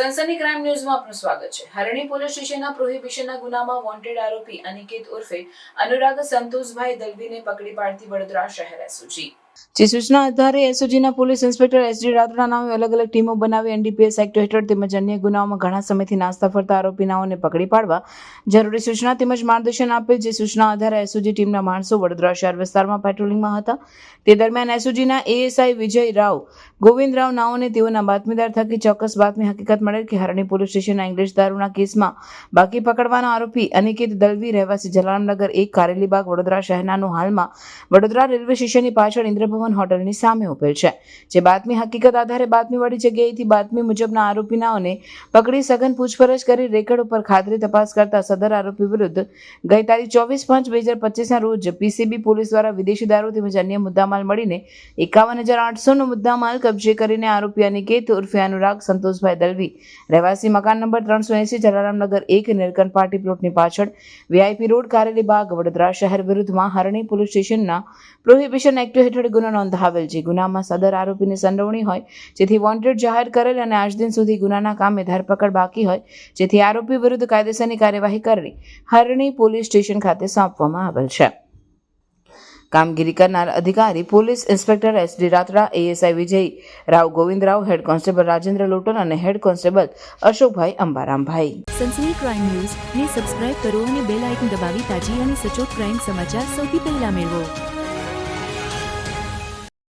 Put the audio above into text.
સનસની crime ન્યૂઝમાં આપનું સ્વાગત છે. હરણી પોલીસ સ્ટેશનના પ્રોહિબિશનના ગુનામાં વોન્ટેડ આરોપી અનિકેત ઉર્ફે અનુરાગ સંતોષભાઈ દલવીને પકડી પાડતી વડોદરા શહેર એસઓજી. જે સૂચના આધારે એસઓજીના police inspector S D Ratra નામે અલગ અલગ ટીમો બનાવી એનડીપીએસ એક્ટ હેઠળ તેમજ અન્ય ગુનાઓમાં ઘણા સમયથી નાસ્તા ફરતા આરોપીનાઓને પકડી પાડવા જરૂરી સૂચના તેમજ માર્ગદર્શન આપેલ જે સૂચના આધારે એસઓજી ટીમના માણસો વડોદરા શહેર વિસ્તારમાં પેટ્રોલિંગમાં હતા. તે દરમિયાન એસઓજીના એએસઆઈ વિજય રાવ, ગોવિંદ રાવ નાઓને તેઓના બાતમીદાર થકી ચોક્કસ બાતમી હકીકત મળેલ કે હરણી પોલીસ સ્ટેશનના ઇંગ્લિશ દારૂના કેસમાં બાકી પકડવાના આરોપી અનિકેત દલવી રહેવાસી જલારામનગર એક કારેલીબાગ વડોદરા શહેરનાનું હાલમાં વડોદરા રેલવે સ્ટેશનની પાછળ ઇન્દ્રભવન હોટલની સામે ઉભેલ છે, જે બાતમી હકીકત આધારે બાતમીવાળી જગ્યાએથી બાતમી મુજબના આરોપીનાઓને પકડી સઘન પૂછપરછ કરી રેકર્ડ ઉપર ખાતરી તપાસ કરતા સદર આરોપી વિરુદ્ધ ગઈ તારીખ ચોવીસ પાંચ બે હજાર પચીસના રોજ પીસીબી પોલીસ દ્વારા વિદેશી દારૂ તેમજ અન્ય મુદ્દામાલ મળીને એકાવન હજાર આઠસોનો મુદ્દામાલ કબજે કરીને આરોપી અનિકેત ઉર્ફે અનુરાગ સંતોષભાઈ દલવી, રહેવાસી મકાન નંબર ત્રણસો એસી જલારામનગર એક નીલકંઠ પાર્ટી પ્લોટની પાછળ વીઆઈપી રોડ કારેલી બાગ વડોદરા શહેર વિરુદ્ધમાં હરણી પોલીસ સ્ટેશનના પ્રોહિબિશન એક્ટ હેઠળ ગુનો નોંધાવેલ છે. ગુનામાં સદર આરોપીની સંડોવણી હોય, જેથી વોન્ટેડ જાહેર કરેલ અને આજ દિન સુધી ગુનાના કામે ધરપકડ બાકી હોય, જેથી આરોપી વિરુદ્ધ કાયદેસરની કાર્યવાહી કરી હરણી પોલીસ સ્ટેશન ખાતે સોંપવામાં આવેલ છે. કામગીરી કરનાર અધિકારી police inspector S D Ratra, ASI Vijay Rao Govindrao, head constable Rajendra Lotan અને head constable Ashokbhai Ambarambhai. Sansani crime news ને સબસ્ક્રાઇબ કરો અને બેલ આઇકન દબાવી તાજી અને સચોટ ક્રાઇમ સમાચાર સૌથી પહેલા મેળવો.